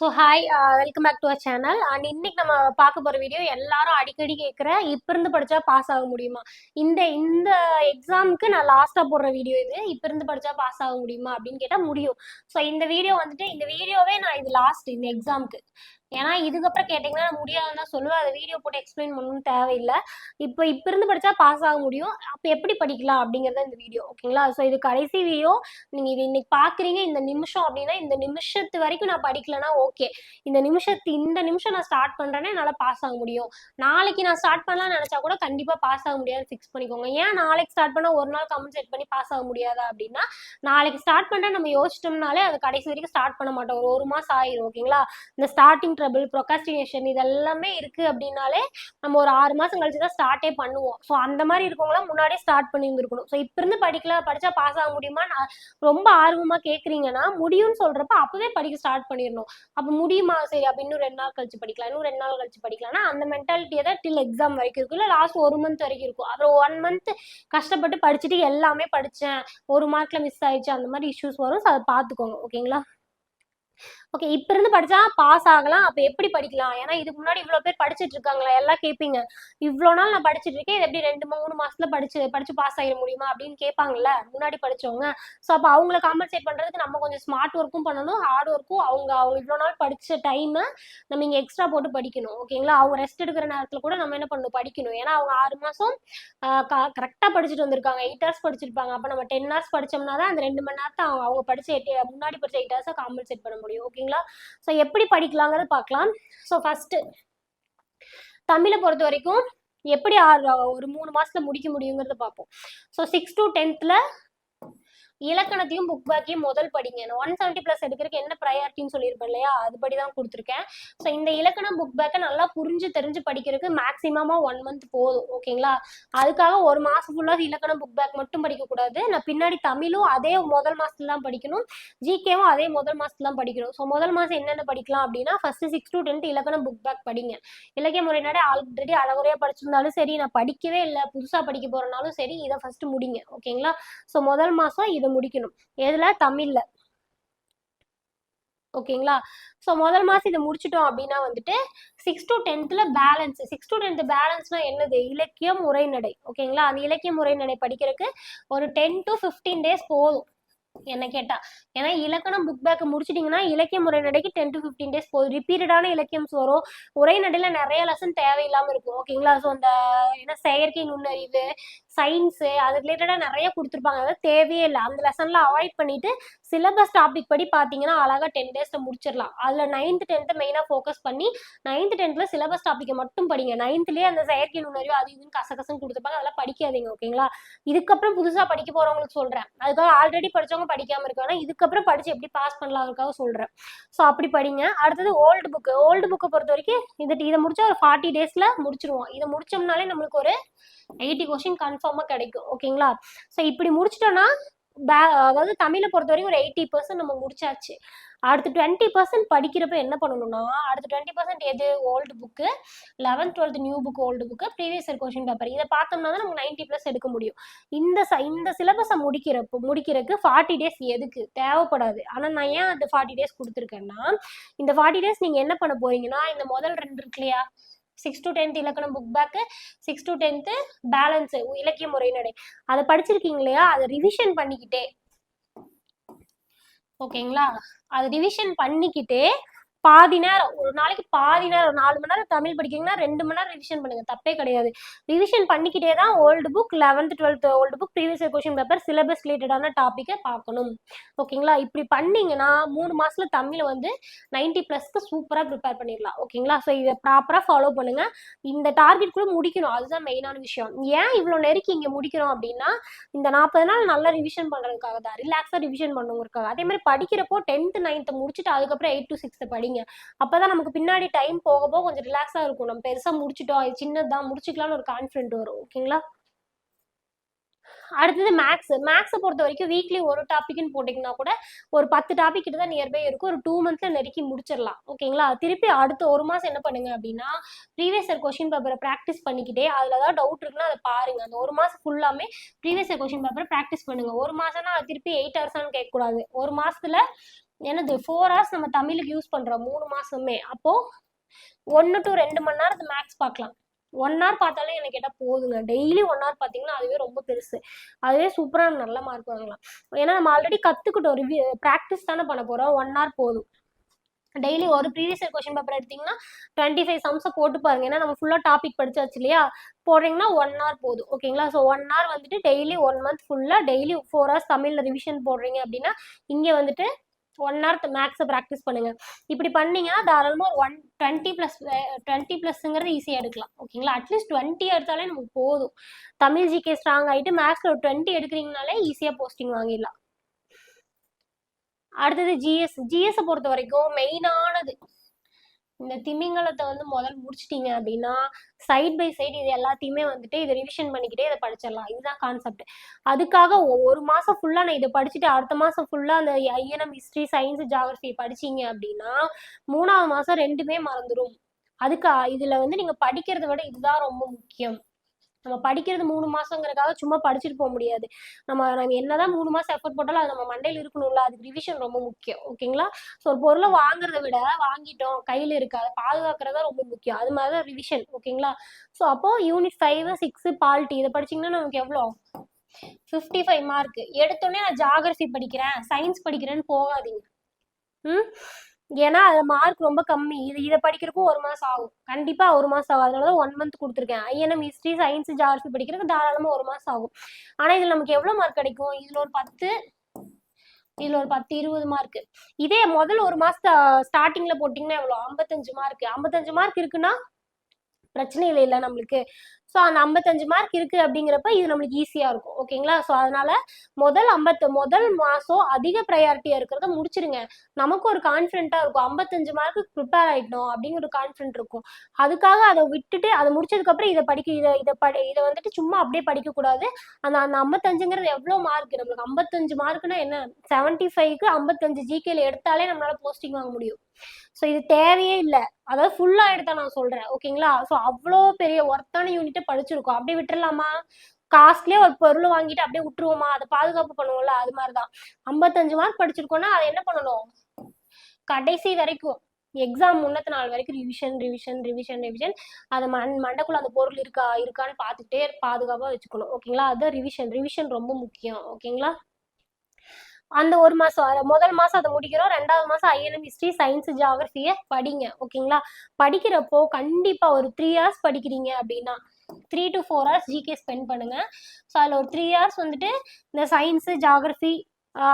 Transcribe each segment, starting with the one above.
So hi welcome back to a channel and இன்னைக்கு நம்ம பார்க்க போகிற வீடியோ எல்லாரும் அடிக்கடி கேட்குற இப்போ இருந்து படித்தா பாஸ் ஆக முடியுமா? இந்த இந்த எக்ஸாமுக்கு நான் லாஸ்ட்டாக போடுற வீடியோ இது. இப்போ இருந்து படித்தா பாஸ் ஆக முடியுமா? அப்படின்னு கேட்டால் முடியும். ஸோ இந்த வீடியோ வந்துட்டு இந்த வீடியோவே நான் இது லாஸ்ட் இந்த எக்ஸாமுக்கு ஏன்னா இதுக்கப்புறம் கேட்டிங்கன்னா நான் முடியாதுன்னு தான் சொல்லுவேன். அதை வீடியோ போட்டு எக்ஸ்பிளைன் பண்ணணும்னு தேவையில்லை. இப்போ இப்போ இருந்து படித்தா பாஸ் ஆக முடியும். அப்போ எப்படி படிக்கலாம் அப்படிங்கிறத இந்த வீடியோ ஓகேங்களா ஸோ இது கடைசி வீடியோ நீங்கள் இது இன்னைக்கு பார்க்குறீங்க இந்த நிமிஷம் அப்படின்னா இந்த நிமிஷத்து வரைக்கும் நான் படிக்கலைன்னா ஓகே இந்த நிமிஷத்து இந்த நிமிஷம் நான் ஸ்டார்ட் பண்ணுறேன்னா என்னால் பாஸ் ஆக முடியும். நாளைக்கு நான் ஸ்டார்ட் பண்ணலாம் நினச்சா கூட கண்டிப்பாக பாஸ் ஆக முடியாதுன்னு ஃபிக்ஸ் பண்ணிக்கோங்க. ஏன் நாளைக்கு ஸ்டார்ட் பண்ணால் ஒரு நாள் கமெண்ட் செட் பண்ணி பாஸ் ஆக முடியாதா அப்படின்னா நாளைக்கு ஸ்டார்ட் பண்ணுறேன் நம்ம யோசிச்சிட்டோம்னாலே அது கடைசி வரைக்கும் ஸ்டார்ட் பண்ண மாட்டோம். ஒரு ஒரு மாதம் ஆயிரும் ஓகேங்களா இந்த ஸ்டார்டிங் ட்ரபிள் ப்ரொகாஸ்டினேஷன் இதெல்லாமே இருக்குது அப்படின்னாலே நம்ம ஒரு ஆறு மாதம் கழிச்சு தான் ஸ்டார்ட்டே பண்ணுவோம். ஸோ அந்த மாதிரி இருக்கவங்களாம் முன்னாடியே ஸ்டார்ட் பண்ணி இருந்திருக்கணும் ஸோ இப்போ இருந்து படிக்கல படித்தா பாஸ் ஆக முடியுமா? நான் ரொம்ப ஆர்வமாக கேட்குறீங்கன்னா முடியும்னு சொல்கிறப்ப அப்போவே படிக்க ஸ்டார்ட் பண்ணிடணும். அப்போ முடியுமா? சரி அப்போ இன்னும் ரெண்டு நாள் கழிச்சு படிக்கலாம். இன்னும் ரெண்டு நாள் கழிச்சு படிக்கலாம்னா அந்த மென்டாலிட்டியை தான் டில் எக்ஸாம் வரைக்கும் இருக்கும். இல்லை லாஸ்ட் ஒரு மந்த் வரைக்கும் இருக்கும். அப்புறம் ஒன் மந்த் கஷ்டப்பட்டு படிச்சுட்டு எல்லாமே படித்தேன் ஒரு மார்க்கில் மிஸ் ஆயிடுச்சு. அந்த மாதிரி இஷ்யூஸ் வரும். ஸோ அதை பார்த்துக்கோங்க. ஓகேங்களா ஓகே இப்போ இருந்து படிச்சா பாஸ் ஆகலாம். அப்போ எப்படி படிக்கலாம்? ஏன்னா இதுக்கு முன்னாடி இவ்வளோ பேர் படிச்சுட்டு இருக்காங்களா? எல்லாம் கேட்பீங்க இவ்வளோ நாள் நான் படிச்சுட்டு இருக்கேன். இது எப்படி ரெண்டு மூணு மாசத்துல படிச்சு படிச்சு பாஸ் ஆகிட முடியுமா அப்படின்னு கேட்பாங்கல்ல முன்னாடி படிச்சவங்க. ஸோ அப்போ அவங்கள காம்பன்சேட் பண்றதுக்கு நம்ம கொஞ்சம் ஸ்மார்ட் ஒர்க்கும் பண்ணணும் ஹார்ட் ஒர்க்கும் அவங்க அவங்க இவ்வளோ நாள் படிச்ச டைமை நம்ம இங்கே எக்ஸ்ட்ரா போட்டு படிக்கணும். ஓகேங்களா அவங்க ரெஸ்ட் எடுக்கிற நேரத்தில் கூட நம்ம என்ன பண்ணணும்? படிக்கணும். ஏன்னா அவங்க ஆறு மாதம் கரெக்டாக படிச்சுட்டு வந்திருக்காங்க. எயிட் ஹவர்ஸ் படிச்சிருப்பாங்க. அப்போ நம்ம டென் ஹவர்ஸ் படிச்சோம்னா தான் அந்த ரெண்டு மணி நேரத்தை அவங்க அவங்க படிச்ச எட்டு முன்னாடி படிச்ச எயிட் ஹவர்ஸை காம்பன்சேட் பண்ண முடியும். ஓகேங்களா? ஸோ எப்படி படிக்கலாங்கிறத பார்க்கலாம். ஸோ ஃபஸ்ட்டு தமிழை பொறுத்த வரைக்கும் எப்படி ஆறு ஒரு மூணு மாசத்துல முடிக்க முடியுங்கிறத பார்ப்போம். ஸோ சிக்ஸ் டு டென்த்தில் இலக்கணத்தையும் புக் பேக்கையும் முதல் படிங்க. நான் ஒன் செவன்ட்டி ப்ளஸ் எடுக்கிறதுக்கு என்ன ப்ரையாரிட்டின்னு சொல்லியிருப்பேன் இல்லையா? அதுபடி தான் கொடுத்துருக்கேன். ஸோ இந்த இலக்கணம் புக் பேக்கை நல்லா புரிஞ்சு தெரிஞ்சு படிக்கிறதுக்கு மேக்ஸிமமாக ஒன் மந்த் போதும். ஓகேங்களா அதுக்காக ஒரு மாதம் ஃபுல்லாக இலக்கணம் புக் பேக் மட்டும் படிக்கக்கூடாது. நான் பின்னாடி தமிழும் அதே முதல் மாதத்துல தான் படிக்கணும். ஜிகேவும் அதே முதல் மாதத்துல தான் படிக்கணும். ஸோ முதல் மாதம் என்னென்ன படிக்கலாம் அப்படின்னா ஃபர்ஸ்ட் சிக்ஸ் டு டென்த் இலக்கணம் புக் பேக் படிங்க. இலக்கிய முறையினாடி ஆல்ரெடி அழகுறையாக படிச்சிருந்தாலும் சரி நான் படிக்கவே இல்லை. புதுசாக படிக்க போகிறனாலும் சரி இதை ஃபர்ஸ்ட் முடிங்க. ஓகேங்களா ஸோ முதல் மாதம் இதை முடிக்கணும். எதில்? தமிழில். ஓகேங்களா? ஸோ முதல் மாதம் இதை முடிச்சிட்டோம் அப்படின்னா வந்துட்டு சிக்ஸ் டு டென்த்தில் பேலன்ஸ் சிக்ஸ் டு டென்த் பேலன்ஸ்னா என்னது? இலக்கியம் உரைநடை ஓகேங்களா? அந்த இலக்கியம் உரைநடை படிக்கிறதுக்கு ஒரு டென் டு ஃபிஃப்டீன் டேஸ் போதும். என்ன கேட்டா? ஏன்னா இலக்கணம் புக் பேக் முடிச்சிட்டிங்கன்னா இலக்கிய உரைநடைக்கு டென் டு ஃபிஃப்டீன் டேஸ் போதும். ரிப்பீட்டடான இலக்கியம்ஸ் வரும். உரைநடையில் நிறைய லெசன் தேவையில்லாமல் இருக்கும். ஓகேங்களா? ஸோ அந்த என்ன செயற்கை நுண்ணறிவு சயின்ஸு அது ரிலேட்டடாக நிறைய கொடுத்துருப்பாங்க. அதாவது தேவையே இல்லை. அந்த லெசன்லாம் அவாய்ட் பண்ணிட்டு சிலபஸ் டாபிக் படி பார்த்தீங்கன்னா அழகாக டென் டேஸில் முடிச்சிடலாம். அதில் நைன்த்து டென்த்தை மெயினாக ஃபோக்கஸ் பண்ணி நைன்த்து டென்த்தில் சிலபஸ் டாப்பிக்கை மட்டும் படிங்க. நைன்த்துலேயே அந்த செயற்கை நுண்ணறிவு அது இதுன்னு கசகசன்னு கொடுத்துருப்பாங்க. அதெல்லாம் படிக்காதீங்க ஓகேங்களா இதுக்கப்புறம் புதுசாக படிக்க போகிறவங்களுக்கு சொல்கிறேன் அதுக்காக ஆல்ரெடி படித்தவங்க படிக்காமல் இருக்காங்க இதுக்கப்புறம் படித்து எப்படி பாஸ் பண்ணலாம்க்காக சொல்கிறேன் ஸோ அப்படி படிங்க. அடுத்தது ஓல்டு புக்கு ஓல்டு புக்கை பொறுத்த வரைக்கும் இது இதை முடிச்சா ஒரு ஃபார்ட்டி டேஸில் முடிச்சிருவோம். இதை முடிச்சோம்னாலே நம்மளுக்கு ஒரு எயிட்டி கொஸ்டின் கன்ஃபார்மாக கிடைக்கும். ஓகேங்களா? ஸோ இப்படி முடிச்சிட்டோன்னா பே அதாவது தமிழை பொறுத்த வரைக்கும் ஒரு எயிட்டி பர்சன்ட் நம்ம முடிச்சாச்சு. அடுத்து டுவெண்ட்டி பர்சன்ட் படிக்கிறப்ப என்ன பண்ணணும்னா அடுத்து டுவெண்ட்டி பர்சன்ட் எது? Old book eleventh twelfth new book old book previous year question paper இதை பார்த்தோம்னா தான் நமக்கு நைன்ட்டி ப்ளஸ் எடுக்க முடியும். இந்த ச இந்த சிலபஸை முடிக்கிறப்போ முடிக்கிறதுக்கு ஃபார்ட்டி டேஸ் எதுக்கு? தேவைப்படாது. ஆனால் நான் ஏன் அந்த ஃபார்ட்டி டேஸ் கொடுத்துருக்கேன்னா இந்த ஃபார்ட்டி டேஸ் நீங்கள் என்ன பண்ண போறீங்கன்னா இந்த முதல் ரெண்டு இருக்கு இல்லையா? சிக்ஸ் டு டென்த் இலக்கணம் book back six to tenth balance இலக்கிய முறையினடை அதை படிச்சிருக்கீங்க இல்லையா? அதை ரிவிஷன் பண்ணிக்கிட்டே. ஓகேங்களா அதை ரிவிஷன் பண்ணிக்கிட்டே பாதி நேரம் ஒரு நாளைக்கு பாதி நேரம் நாலு மணி நேரம் தமிழ் படிக்கிறீங்கன்னா ரெண்டு மணி நேரம் ரிவிஷன் பண்ணுங்க. தப்பே கிடையாது. ரிவிஷன் பண்ணிக்கிட்டே தான் old book eleventh twelfth old book previous question question paper syllabus ரிலேட்டடான டாப்பிக்கை பார்க்கணும். ஓகேங்களா இப்படி பண்ணீங்கன்னா மூணு மாசத்துல தமிழை வந்து நைன்டி பிளஸ்க்கு சூப்பராக ப்ரிப்பேர் பண்ணிடலாம். ஓகேங்களா ஸோ இதை ப்ராப்பராக ஃபாலோ பண்ணுங்க. இந்த டார்கெட் கூட முடிக்கணும். அதுதான் மெயினான விஷயம். ஏன் இவ்வளோ நெருக்கி இங்கே முடிக்கிறோம் அப்படின்னா இந்த நாற்பது நாள் நல்லா ரிவிஷன் பண்ணுறதுக்காக தான் ரிலாக்ஸாக ரிவிஷன் பண்ணுங்கிறதுக்காக அதே மாதிரி படிக்கிறப்போ டென்த்து நைன்த்து முடிச்சுட்டு அதுக்கப்புறம் எயிட் டு சிக்ஸ்த்து படிங்க அப்பதான் நமக்கு பின்னாடி டைம் போக போக கொஞ்சம் ரிலாக்ஸாக இருக்கும். நம்ம பெருசாக முடிச்சிட்டோம். இது சின்னதுதான். முடிச்சுக்கலாம்னு ஒரு கான்ஃபிடென்ட் வரும். ஓகேங்களா அடுத்தது மேக்ஸ் மேக்ஸை பொறுத்த வரைக்கும் வீக்லி ஒரு டாபிக்னு போட்டிங்கன்னா கூட ஒரு பத்து டாபிக் கிட்ட தான் நியர்பை இருக்கும். ஒரு டூ மந்த்ல நெருக்கி முடிச்சிடலாம். ஓகேங்களா திருப்பி அடுத்த ஒரு மாதம் என்ன பண்ணுங்க அப்படின்னா ப்ரீவியஸ் இயர் கொஷின் பேப்பரை ப்ராக்டிஸ் பண்ணிக்கிட்டே அதில் ஏதாவது டவுட் இருக்குன்னா அதை பாருங்க. அந்த ஒரு மாதம் ஃபுல்லாமே ப்ரீவியஸ் இயர் கொஷின் பேப்பரை ப்ராக்டிஸ் பண்ணுங்க. ஒரு மாதம்னா திருப்பி எயிட் ஹவர்ஸானு கேட்கக்கூடாது. ஒரு மாசத்துல என்னது ஃபோர் ஹவர்ஸ் நம்ம தமிழுக்கு யூஸ் பண்ணுறோம் மூணு மாதமே அப்போது ஒன்று டு ரெண்டு மணி அது மேக்ஸ் பார்க்கலாம். ஒன் ஹவர் பார்த்தாலே எனக்கு கேட்டால் போதுங்க. டெய்லி ஒன் ஹவர் பார்த்தீங்கன்னா அதுவே ரொம்ப பெருசு. அதுவே சூப்பராக நல்ல மார்க் வாங்கலாம். ஏன்னா நம்ம ஆல்ரெடி கற்றுக்கிட்டோம் ரிவ்யூ ப்ராக்டிஸ் தானே பண்ண போகிறோம் ஒன் ஹவர் போதும். டெய்லி ஒரு ப்ரீவியஸ் இயர் கொஸ்டின் பேப்பர் எடுத்தீங்கன்னா டுவெண்ட்டி ஃபைவ் சம்ஸை போட்டு பாருங்க. ஏன்னா நம்ம ஃபுல்லாக டாபிக் படிச்சாச்சு இல்லையா? போடுறீங்கன்னா ஒன் ஹவர் போதும். ஓகேங்களா ஸோ ஒன் ஹவர் வந்துட்டு டெய்லி ஒன் மந்த் ஃபுல்லாக டெய்லி ஃபோர் ஹவர்ஸ் தமிழில் ரிவிஷன் போடுறீங்க அப்படின்னா இங்கே வந்துட்டு ஒன் ஹவர் மேக்ஸை ப்ராக்டிஸ் பண்ணுங்க. இப்படி பண்ணீங்கன்னா தாராளமாக ஒரு ஒன் டுவெண்ட்டி ப்ளஸ் டுவெண்ட்டி ப்ளஸ்ங்கிறது ஈஸியாக எடுக்கலாம். ஓகேங்களா அட்லீஸ்ட் டுவெண்ட்டி எடுத்தாலே நமக்கு போதும். தமிழ் ஜிகே ஸ்ட்ராங் ஆகிட்டு மேக்ஸில் ஒரு டுவெண்ட்டி எடுக்கிறீங்கனாலே ஈஸியாக போஸ்டிங் வாங்கிடலாம். அடுத்தது ஜிஎஸ் ஜிஎஸை பொறுத்த வரைக்கும் மெயினானது இந்த திமிங்கலத்தை வந்து முதல் முடிச்சிட்டீங்க அப்படின்னா சைட் பை சைடு இது எல்லாத்தையுமே வந்துட்டு இதை ரிவிஷன் பண்ணிக்கிட்டே இதை படிச்சிடலாம். இதுதான் கான்செப்ட் அதுக்காக ஒரு மாசம் ஃபுல்லா நான் இதை படிச்சுட்டு அடுத்த மாசம் ஃபுல்லா அந்த ஐஎன்எம் ஹிஸ்ட்ரி சயின்ஸ் ஜாகிரபி படிச்சீங்க அப்படின்னா மூணாவது மாசம் ரெண்டுமே மறந்துடும் அதுக்கு இதுல வந்து நீங்க படிக்கிறத விட இதுதான் ரொம்ப முக்கியம். நம்ம படிக்கிறது மூணு மாசங்கிறதுக்காக சும்மா படிச்சுட்டு போக முடியாது. நம்ம நம்ம என்னதான் மூணு மாசம் எஃபர்ட் போட்டாலும் அது நம்ம மண்டையில இருக்கணும்ல. அதுக்கு ரிவிஷன் ரொம்ப முக்கியம். ஓகேங்களா ஸோ ஒரு பொருளை வாங்குறத விட வாங்கிட்டோம் கையில இருக்கு அதை பாதுகாக்கிறதா ரொம்ப முக்கியம். அது மாதிரி தான் ரிவிஷன் ஓகேங்களா ஸோ அப்போ யூனிட் ஃபைவ் சிக்ஸ் பால்ட்டி இதை படிச்சீங்கன்னா நமக்கு எவ்வளோ ஃபிஃப்டி ஃபைவ் மார்க் எடுத்தோடனே நான் ஜாகிரபி படிக்கிறேன் சயின்ஸ் படிக்கிறேன்னு போகாதீங்க. ம்? ஏன்னா அது மார்க் ரொம்ப கம்மி. இது இதை படிக்கிறதுக்கும் ஒரு மாசம் ஆகும். கண்டிப்பா ஒரு மாசம் ஆகும். அதனால தான் ஒன் மந்த் கொடுத்துருக்கேன். ஐஎன்எம் ஹிஸ்ட்ரி சயின்ஸ் ஜாகிரபி படிக்கிறதுக்கு தாராளமா ஒரு மாசம் ஆகும். ஆனா இதுல நமக்கு எவ்வளவு மார்க் கிடைக்கும்? இதுல ஒரு பத்து இதுல ஒரு பத்து இருபது மார்க் இதே முதல்ல ஒரு மாசத்த ஸ்டார்டிங்ல போட்டிங்கன்னா எவ்வளவு? ஐம்பத்தஞ்சு மார்க் ஐம்பத்தஞ்சு மார்க் இருக்குன்னா பிரச்சனை இல்லை இல்லை நம்மளுக்கு. ஸோ அந்த ஐம்பத்தஞ்சு மார்க் இருக்கு அப்படிங்கிறப்ப இது நம்மளுக்கு ஈஸியா இருக்கும். ஓகேங்களா ஸோ அதனால முதல் ஐம்பத்து முதல் மாசம் அதிக ப்ரையாரிட்டியா இருக்கிறத முடிச்சிருங்க. நமக்கு ஒரு கான்ஃபிடென்ட்டாக இருக்கும். ஐம்பத்தஞ்சு மார்க்கு ப்ரிப்பேர் ஆயிட்டோம் அப்படிங்கிற ஒரு கான்ஃபிடென்ட் இருக்கும். அதுக்காக அதை விட்டுட்டு அதை முடிச்சதுக்கு அப்புறம் இதை படிக்க இதை இதை படி இதை வந்துட்டு சும்மா அப்படியே படிக்க கூடாது அந்த அந்த ஐம்பத்தஞ்சுங்கிறது எவ்வளோ மார்க் நம்மளுக்கு ஐம்பத்தஞ்சு மார்க்னா என்ன? செவன்ட்டி ஃபைவ்க்கு ஐம்பத்தஞ்சு ஜிகேல எடுத்தாலே நம்மளால போஸ்டிங் வாங்க முடியும். ஸோ இது தேவையே இல்லை. அதாவது ஃபுல்லா எடுத்தா நான் சொல்றேன். ஓகேங்களா ஸோ அவ்வளோ பெரிய ஒர்த்தான யூனிட் யூனிட்டை படிச்சிருக்கோம். அப்படியே விட்டுறலாமா? காஸ்ட்லியே ஒரு பொருள் வாங்கிட்டு அப்படியே விட்டுருவோமா? அதை பாதுகாப்பு பண்ணுவோம்ல அது மாதிரிதான். ஐம்பத்தஞ்சு மார்க் படிச்சிருக்கோம்னா அதை என்ன பண்ணணும்? கடைசி வரைக்கும் எக்ஸாம் முன்னத்து நாள் வரைக்கும் ரிவிஷன் ரிவிஷன் ரிவிஷன் ரிவிஷன் அதை மண் மண்டக்குள்ள அந்த பொருள் இருக்கா இருக்கான்னு பார்த்துக்கிட்டே பாதுகாப்பாக வச்சுக்கணும். ஓகேங்களா? அதுதான் ரிவிஷன் ரிவிஷன் ரொம்ப முக்கியம். ஓகேங்களா? அந்த ஒரு மாசம் முதல் மாசம் அதை முடிக்கிறோம். ரெண்டாவது மாசம் ஐஎன்எம் ஹிஸ்ட்ரி சயின்ஸ் ஜியாகிரபியை படிங்க. ஓகேங்களா? படிக்கிறப்போ கண்டிப்பா ஒரு த்ரீ ஹவர்ஸ் படிக்கிறீங்க அப்படின்னா three to four hours GK spend பண்ணுங்க. ஸோ அதில் ஒரு த்ரீ ஹவர்ஸ் வந்துட்டு இந்த science geography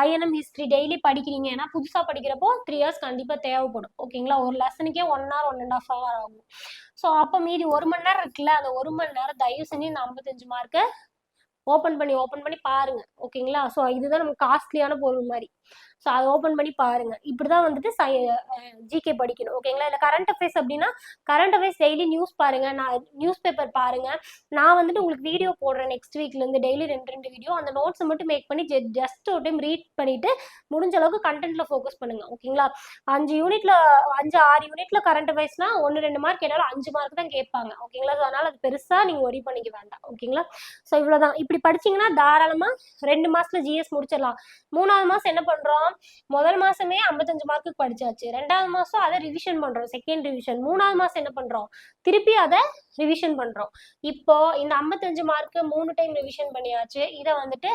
INM history daily படிக்கிறீங்க. ஏன்னா புதுசாக படிக்கிறப்போ த்ரீ ஹவர்ஸ் கண்டிப்பாக தேவைப்படும். ஓகேங்களா ஒரு லெசனுக்கே one hour one and half hour ஆகும். ஸோ அப்போ மீதி ஒரு மணி நேரம் இருக்குல்ல? அந்த ஒரு மணி நேரம் தயவு செஞ்சு இந்த ஐம்பத்தஞ்சு மார்க்கை ஓப்பன் பண்ணி ஓப்பன் பண்ணி பாருங்க. ஓகேங்களா ஸோ இதுதான் நமக்கு காஸ்ட்லியான பொருள் மாதிரி. ஸோ அதை ஓப்பன் பண்ணி பாருங்க. இப்படிதான் வந்துட்டு ஜிகே படிக்கணும். ஓகேங்களா இல்லை கரண்ட் அஃபேர்ஸ் அப்படின்னா கரண்ட் அஃபேர்ஸ் டெய்லி நியூஸ் பாருங்க. நான் நியூஸ் பேப்பர் பாருங்க. நான் வந்துட்டு உங்களுக்கு வீடியோ போடுறேன் நெக்ஸ்ட் வீக்ல இருந்து. டெய்லி ரெண்டு ரெண்டு வீடியோ அந்த நோட்ஸை மட்டும் மேக் பண்ணி ஜஸ்ட் ஒரு டைம் ரீட் பண்ணிட்டு முடிஞ்ச அளவுக்கு கண்டென்ட்ல ஃபோக்கஸ் பண்ணுங்க. ஓகேங்களா அஞ்சு யூனிட்ல அஞ்சு ஆறு யூனிட்ல கரண்ட் அஃபேர்ஸ்னா ஒன்று ரெண்டு மார்க் கேட்டாலும் அஞ்சு மார்க் தான் கேட்பாங்க. ஓகேங்களா ஸோ அதனால அது பெருசா நீங்க ஒரி பண்ணிக்க வேண்டாம். ஓகேங்களா ஸோ இவ்வளவுதான். இப்படி படிச்சீங்கன்னா தாராளமா ரெண்டு மாசத்துல ஜிஎஸ் முடிச்சிடலாம். மூணாவது மாசம் என்ன பண்றோம்? முதல் மாசமே ஐம்பத்தஞ்சு மார்க்குக்கு படிச்சாச்சு. ரெண்டாவது மாசம் அதை ரிவிஷன் பண்றோம். செகண்ட் ரிவிஷன் மூணாவது மாசம் என்ன பண்றோம்? திருப்பி அதை ரிவிஷன் பண்றோம். இப்போ இந்த ஐம்பத்தஞ்சு மார்க்கு மூணு டைம் ரிவிஷன் பண்ணியாச்சு. இதை வந்துட்டு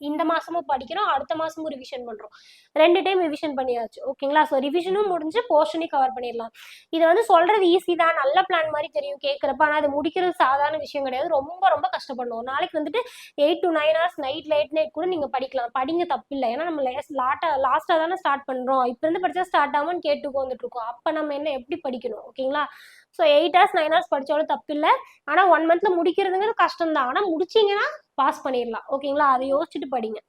இந்த மாசமும் படிக்கிறோம் அடுத்த மாசமும் ரிவிஷன் பண்றோம். ரெண்டு டைம் ரிவிஷன் பண்ணியாச்சு. ஓகேங்களா ஸோ ரிவிஷனும் முடிஞ்சு போர்ஷனையும் கவர் பண்ணிடலாம். இது வந்து சொல்றது ஈஸி தான். நல்ல பிளான் மாதிரி தெரியும் கேட்குறப்ப ஆனால் அது முடிக்கிறது சாதாரண விஷயம் கிடையாது. ரொம்ப ரொம்ப கஷ்டப்படணும் ஒரு நாளைக்கு வந்துட்டு eight to nine hours night late night கூட நீங்க படிக்கலாம். படிங்க தப்பில்லை. ஏன்னா நம்ம லாட்டா லாஸ்ட்டாக தானே ஸ்டார்ட் பண்றோம். இப்போ இருந்து படிச்சா ஸ்டார்ட் ஆகும்னு கேட்டு வந்துட்டு இருக்கோம். அப்போ நம்ம என்ன எப்படி படிக்கணும்? ஓகேங்களா so eight hours nine hours படிச்சாலும் தப்பில்லை. ஆனால் ஒன் மந்த்ல முடிக்கிறதுங்கிறது கஷ்டம் தான் ஆனால் முடிச்சீங்கன்னா பாஸ் பண்ணிடலாம். ஓகேங்களா அதை யோசிச்சுட்டு படிங்க.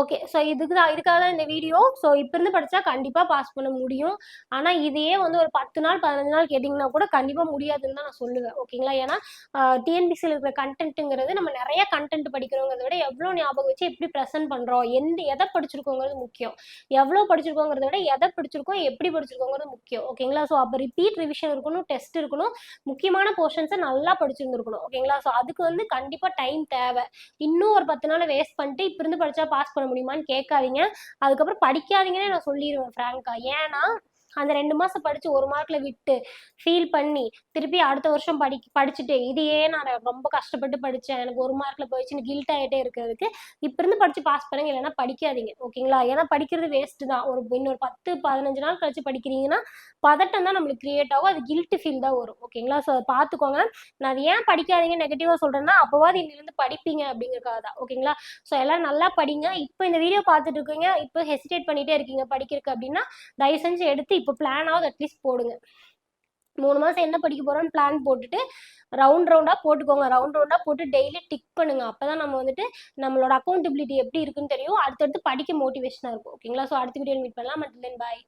ஓகே ஸோ இதுக்கு தான் இதுக்காக தான் இந்த வீடியோ ஸோ இப்போ இருந்து படித்தா கண்டிப்பாக பாஸ் பண்ண முடியும். ஆனால் இதையே வந்து ஒரு பத்து நாள் பதினஞ்சு நாள் கேட்டிங்கன்னா கூட கண்டிப்பாக முடியாதுன்னு தான் நான் சொல்லுவேன். ஓகேங்களா ஏன்னா டிஎன்பிசியில் இருக்கிற கண்டென்ட்டுங்கிறது நம்ம நிறைய கண்டென்ட் படிக்கிறோங்கிறத விட எவ்வளோ ஞாபகம் வச்சு எப்படி ப்ரெசென்ட் பண்ணுறோம் எந்த எதை படிச்சிருக்கோங்கிறது முக்கியம். எவ்வளோ படிச்சிருக்கோங்கிறத விட எதை படிச்சிருக்கோம் எப்படி படிச்சிருக்கோங்கிறது முக்கியம். ஓகேங்களா ஸோ அப்போ ரிப்பீட் ரிவிஷன் இருக்கணும் டெஸ்ட் இருக்கணும். முக்கியமான போர்ஷன்ஸை நல்லா படிச்சிருந்துருக்கணும். ஓகேங்களா ஸோ அதுக்கு வந்து கண்டிப்பாக டைம் தேவை. இன்னும் ஒரு பத்து நாள் வேஸ்ட் பண்ணிட்டு இப்போ இருந்து படித்தா பாஸ் பண்ண முடியுமான்னு கேட்காதீங்க. அதுக்கப்புறம் படிக்காதீங்கன்னு நான் சொல்லிடுவேன் ஃப்ராங்கா ஏன்னா அந்த ரெண்டு மாசம் படிச்சு ஒரு மார்க்ல விட்டு ஃபீல் பண்ணி திருப்பி அடுத்த வருஷம் படி படிச்சுட்டு இதையே நான் ரொம்ப கஷ்டப்பட்டு படிச்சேன். எனக்கு ஒரு மார்க்ல போயிடுச்சுன்னு கில்ட் ஆகிட்டே இருக்கிறதுக்கு இப்ப இருந்து படிச்சு பாஸ் பண்ணுங்க இல்லைன்னா படிக்காதீங்க. ஓகேங்களா ஏன்னா படிக்கிறது வேஸ்ட் தான். ஒரு இன்னொரு பத்து பதினஞ்சு நாள் கழிச்சு படிக்கிறீங்கன்னா பதட்டம் தான் நம்மளுக்கு கிரியேட் ஆகும். அது கில்ட் ஃபீல் தான் வரும். ஓகேங்களா ஸோ பார்த்துக்கோங்க. நான் அது ஏன் படிக்காதீங்க? நெகட்டிவாக சொல்றேன்னா அப்போவாது இன்னிலிருந்து படிப்பீங்க அப்படிங்கறதுக்காக தான். ஓகேங்களா ஸோ எல்லாம் நல்லா படிங்க. இப்போ இந்த வீடியோ பார்த்துட்டு இருக்கீங்க. இப்போ ஹெசிடேட் பண்ணிட்டே இருக்கீங்க படிக்கிறதுக்கு அப்படின்னா தயவு செஞ்சு எடுத்து இப்போ பிளானாவது அட்லீஸ்ட் போடுங்க. மூணு மாதம் என்ன படிக்க போகிறோன்னு பிளான் போட்டுட்டு ரவுண்ட் ரவுண்டாக போட்டுக்கோங்க. ரவுண்ட் ரவுண்டாக போட்டு டெய்லி டிக் பண்ணுங்க. அப்பதான் நம்ம வந்துட்டு நம்மளோட அக்கௌண்டபிலிட்டி எப்படி இருக்குன்னு தெரியும். அடுத்தடுத்து படிக்க மோட்டிவேஷனாக இருக்கும். ஓகேங்களா ஸோ அடுத்த வீடியோ மீட் பண்ணலாம். மட்டும் தென் பாய்